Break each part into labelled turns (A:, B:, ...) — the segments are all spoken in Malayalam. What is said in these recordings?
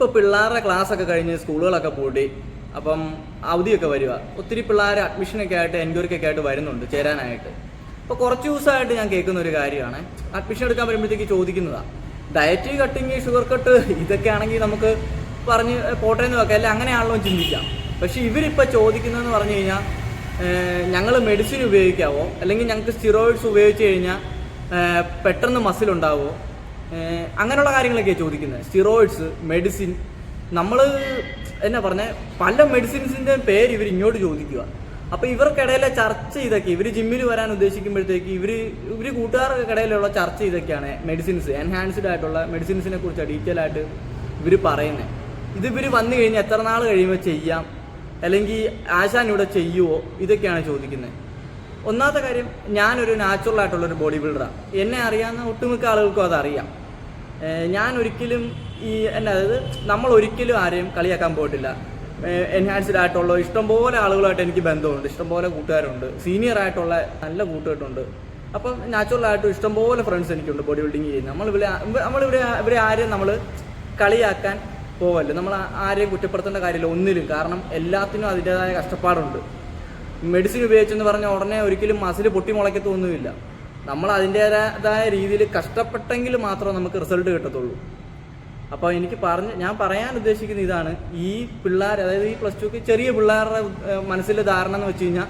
A: ഇപ്പോൾ പിള്ളേരുടെ ക്ലാസ് ഒക്കെ കഴിഞ്ഞ് സ്കൂളുകളൊക്കെ പൂട്ടി അപ്പം അവധിയൊക്കെ വരിക. ഒത്തിരി പിള്ളേർ അഡ്മിഷനൊക്കെ ആയിട്ട് എൻക്വയറിക്കൊക്കെ ആയിട്ട് വരുന്നുണ്ട് ചേരാനായിട്ട്. അപ്പോൾ കുറച്ച് ദിവസമായിട്ട് ഞാൻ കേൾക്കുന്ന ഒരു കാര്യമാണ്. അഡ്മിഷൻ എടുക്കാൻ വരുമ്പോഴത്തേക്ക് ചോദിക്കുന്നതാണ് ഡയറ്റ് കട്ടിങ് ഷുഗർ കട്ട് ഇതൊക്കെ ആണെങ്കിൽ നമുക്ക് പറഞ്ഞ് പോട്ടെ എന്ന് വെക്കാം. അല്ലെങ്കിൽ അങ്ങനെയാണല്ലോ ചിന്തിക്കാം. പക്ഷെ ഇവരിപ്പോൾ ചോദിക്കുന്നതെന്ന് പറഞ്ഞു കഴിഞ്ഞാൽ ഞങ്ങൾ മെഡിസിൻ ഉപയോഗിക്കാവോ? അല്ലെങ്കിൽ ഞങ്ങൾക്ക് സ്റ്റിറോയിഡ്സ് ഉപയോഗിച്ച് കഴിഞ്ഞാൽ പെട്ടെന്ന് മസിൽ ഉണ്ടാവുമോ? അങ്ങനെയുള്ള കാര്യങ്ങളൊക്കെയാണ് ചോദിക്കുന്നത്. സ്റ്റിറോയിഡ്സ് മെഡിസിൻ നമ്മൾ എന്നാ പറഞ്ഞ? പല മെഡിസിൻസിന്റെ പേര് ഇവർ ഇങ്ങോട്ട് ചോദിക്കുക അപ്പോൾ ഇവർക്കിടയിലെ ചർച്ച ഇതൊക്കെ ഇവർ ജിമ്മിൽ വരാൻ ഉദ്ദേശിക്കുമ്പോഴത്തേക്ക് ഇവർ ഇവർ കൂട്ടുകാർക്കിടയിലുള്ള ചർച്ച ഇതൊക്കെയാണ് മെഡിസിൻസ് എൻഹാൻസ്ഡ് ആയിട്ടുള്ള മെഡിസിൻസിനെ കുറിച്ച് ഡീറ്റെയിൽ ആയിട്ട് ഇവർ പറയുന്നത് ഇത് ഇവർ വന്നു കഴിഞ്ഞാൽ എത്ര നാൾ കഴിയുമ്പോൾ ചെയ്യാം? അല്ലെങ്കിൽ ആശാൻ ഇവിടെ ചെയ്യുമോ ഇതൊക്കെയാണ് ചോദിക്കുന്നത്. ഒന്നാമത്തെ കാര്യം ഞാനൊരു നാച്ചുറൽ ആയിട്ടുള്ള ഒരു ബോഡി ബിൽഡറാണ് എന്നെ അറിയാവുന്ന ഒട്ടുമിക്ക ആളുകൾക്കും അതറിയാം. ഞാൻ ഒരിക്കലും ഈ എന്നാ അതായത് നമ്മൾ ഒരിക്കലും ആരെയും കളിയാക്കാൻ പോയിട്ടില്ല. എൻഹാൻസ്ഡ് ആയിട്ടുള്ള ഇഷ്ടംപോലെ ആളുകളായിട്ട് എനിക്ക് ബന്ധമുണ്ട്. ഇഷ്ടംപോലെ കൂട്ടുകാരുണ്ട്. സീനിയർ ആയിട്ടുള്ള നല്ല കൂട്ടുകാരുണ്ട്. അപ്പം നാച്ചുറലായിട്ടും ഇഷ്ടംപോലെ ഫ്രണ്ട്സ് എനിക്കുണ്ട് ബോഡി ബിൽഡിങ് ചെയ്യുന്നത് നമ്മളിവിടെ നമ്മളിവിടെ ഇവരെ ആരെയും നമ്മൾ കളിയാക്കാൻ പോവല്ല. നമ്മൾ ആരെയും കുറ്റപ്പെടുത്തേണ്ട കാര്യമില്ല ഒന്നിലും. കാരണം എല്ലാത്തിനും അതിന്റെതായ കഷ്ടപ്പാടുണ്ട്. മെഡിസിൻ ഉപയോഗിച്ചെന്ന് പറഞ്ഞാൽ ഉടനെ ഒരിക്കലും മസിൽ പൊട്ടി മുളയ്ക്കത്തൊന്നുമില്ല. നമ്മൾ അതിന്റെതായ രീതിയിൽ കഷ്ടപ്പെട്ടെങ്കിൽ മാത്രമേ നമുക്ക് റിസൾട്ട് കിട്ടത്തുള്ളൂ. അപ്പോൾ എനിക്ക് പറഞ്ഞ് ഞാൻ പറയാൻ ഉദ്ദേശിക്കുന്ന ഇതാണ്. ഈ പിള്ളേർ അതായത് ഈ പ്ലസ് ടുക്ക് ചെറിയ പിള്ളേരുടെ മനസ്സിൽ ധാരണ എന്ന് വെച്ച് കഴിഞ്ഞാൽ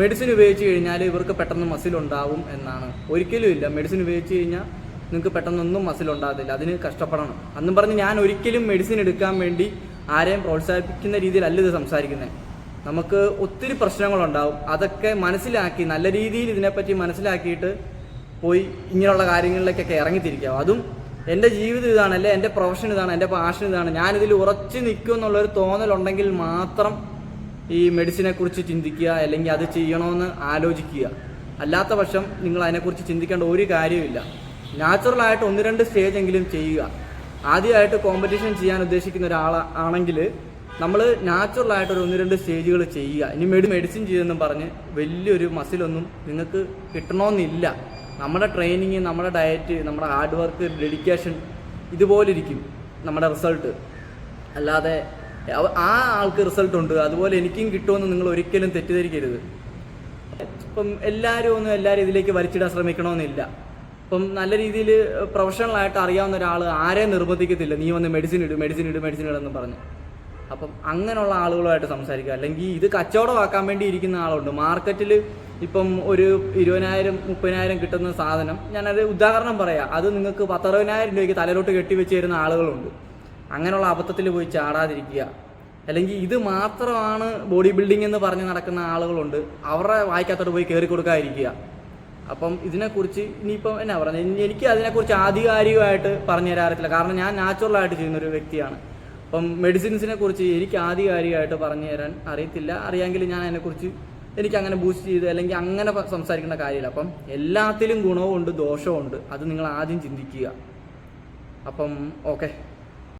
A: മെഡിസിൻ ഉപയോഗിച്ച് കഴിഞ്ഞാൽ ഇവർക്ക് പെട്ടെന്ന് മസിൽ ഉണ്ടാവും എന്നാണ്. ഒരിക്കലും ഇല്ല. മെഡിസിൻ ഉപയോഗിച്ച് കഴിഞ്ഞാൽ നിങ്ങൾക്ക് പെട്ടെന്നൊന്നും മസിൽ ഉണ്ടാകത്തില്ല. അതിന് കഷ്ടപ്പെടണം. അന്നും പറഞ്ഞ് ഞാൻ ഒരിക്കലും മെഡിസിൻ എടുക്കാൻ വേണ്ടി ആരെയും പ്രോത്സാഹിപ്പിക്കുന്ന രീതിയിലല്ല ഇത് സംസാരിക്കുന്നത് നമുക്ക് ഒത്തിരി പ്രശ്നങ്ങളുണ്ടാവും. അതൊക്കെ മനസ്സിലാക്കി നല്ല രീതിയിൽ ഇതിനെപ്പറ്റി മനസ്സിലാക്കിയിട്ട് പോയി ഇങ്ങനെയുള്ള കാര്യങ്ങളിലേക്കൊക്കെ ഇറങ്ങിത്തിരിക്കുക. അതും എന്റെ ജീവിതം ഇതാണ് അല്ലെ? എന്റെ പ്രൊഫഷൻ ഇതാണ് എന്റെ പാഷൻ ഇതാണ്. ഞാനിതിൽ ഉറച്ചു നിൽക്കും എന്നുള്ളൊരു തോന്നലുണ്ടെങ്കിൽ മാത്രം ഈ മെഡിസിനെ കുറിച്ച് ചിന്തിക്കുക അല്ലെങ്കിൽ അത് ചെയ്യണമെന്ന് ആലോചിക്കുക. അല്ലാത്ത പക്ഷം നിങ്ങൾ അതിനെക്കുറിച്ച് ചിന്തിക്കേണ്ട ഒരു കാര്യമില്ല നാച്ചുറലായിട്ട് ഒന്ന് രണ്ട് സ്റ്റേജ് എങ്കിലും ചെയ്യുക. ആദ്യമായിട്ട് കോമ്പറ്റീഷൻ ചെയ്യാൻ ഉദ്ദേശിക്കുന്ന ഒരാൾ ആണെങ്കിൽ നമ്മൾ നാച്ചുറലായിട്ട് ഒരു ഒന്ന് രണ്ട് സ്റ്റേജുകൾ ചെയ്യുക. ഇനി മെഡി മെഡിസിൻ ചെയ്തെന്നും പറഞ്ഞ് വലിയൊരു മസിലൊന്നും നിങ്ങൾക്ക് കിട്ടണമെന്നില്ല നമ്മുടെ ട്രെയിനിങ് നമ്മുടെ ഡയറ്റ് നമ്മുടെ ഹാർഡ് വർക്ക് ഡെഡിക്കേഷൻ ഇതുപോലെ ഇരിക്കും നമ്മുടെ റിസൾട്ട് അല്ലാതെ ആ ആൾക്ക് റിസൾട്ട് ഉണ്ട്. അതുപോലെ എനിക്കും കിട്ടുമെന്ന് നിങ്ങൾ ഒരിക്കലും തെറ്റിദ്ധരിക്കരുത്. ഇപ്പം എല്ലാവരും ഒന്നും എല്ലാവരും ഇതിലേക്ക് വലിച്ചിടാൻ ശ്രമിക്കണമെന്നില്ല. ഇപ്പം നല്ല രീതിയിൽ പ്രൊഫഷണലായിട്ട് അറിയാവുന്ന ഒരാൾ ആരെയും നിർബന്ധിക്കത്തില്ല. നീ വന്ന് മെഡിസിൻ ഇട് മെഡിസിൻ ഇട് മെഡിസിൻ ഇടെന്ന് പറഞ്ഞ്. അപ്പം അങ്ങനെയുള്ള ആളുകളുമായിട്ട് സംസാരിക്കുക. അല്ലെങ്കിൽ ഇത് കച്ചവടമാക്കാൻ വേണ്ടി ഇരിക്കുന്ന ആളുണ്ട്. മാർക്കറ്റിൽ ഇപ്പം ഒരു ഇരുപതിനായിരം മുപ്പതിനായിരം കിട്ടുന്ന സാധനം. ഞാനത് ഉദാഹരണം പറയാം. അത് നിങ്ങൾക്ക് പത്തറുപതിനായിരം രൂപയ്ക്ക് തലയിലോട്ട് കെട്ടിവെച്ച് തരുന്ന ആളുകളുണ്ട്. അങ്ങനെയുള്ള അബദ്ധത്തിൽ പോയി ചാടാതിരിക്കുക. അല്ലെങ്കിൽ ഇത് മാത്രമാണ് ബോഡി ബിൽഡിംഗ് എന്ന് പറഞ്ഞ് നടക്കുന്ന ആളുകളുണ്ട്. അവരുടെ വായിക്കകത്തോട്ട് പോയി കയറി കൊടുക്കാതിരിക്കുക. അപ്പം ഇതിനെക്കുറിച്ച് ഇനിയിപ്പം എന്നാ പറയുന്നത്? എനിക്ക് അതിനെക്കുറിച്ച് ആധികാരികമായിട്ട് പറഞ്ഞു തരാൻ അറിയത്തില്ല കാരണം ഞാൻ നാച്ചുറലായിട്ട് ചെയ്യുന്നൊരു വ്യക്തിയാണ്. അപ്പം മെഡിസിൻസിനെ കുറിച്ച് എനിക്ക് ആധികാരികമായിട്ട് പറഞ്ഞു തരാൻ അറിയത്തില്ല. അറിയാമെങ്കിൽ ഞാൻ അതിനെക്കുറിച്ച് എനിക്ക് അങ്ങനെ ബൂസ്റ്റ് ചെയ്ത് അല്ലെങ്കിൽ അങ്ങനെ സംസാരിക്കേണ്ട കാര്യമില്ല. അപ്പം എല്ലാത്തിലും ഗുണവും ഉണ്ട് ദോഷവും ഉണ്ട് അത് നിങ്ങൾ ആദ്യം ചിന്തിക്കുക. അപ്പം ഓക്കെ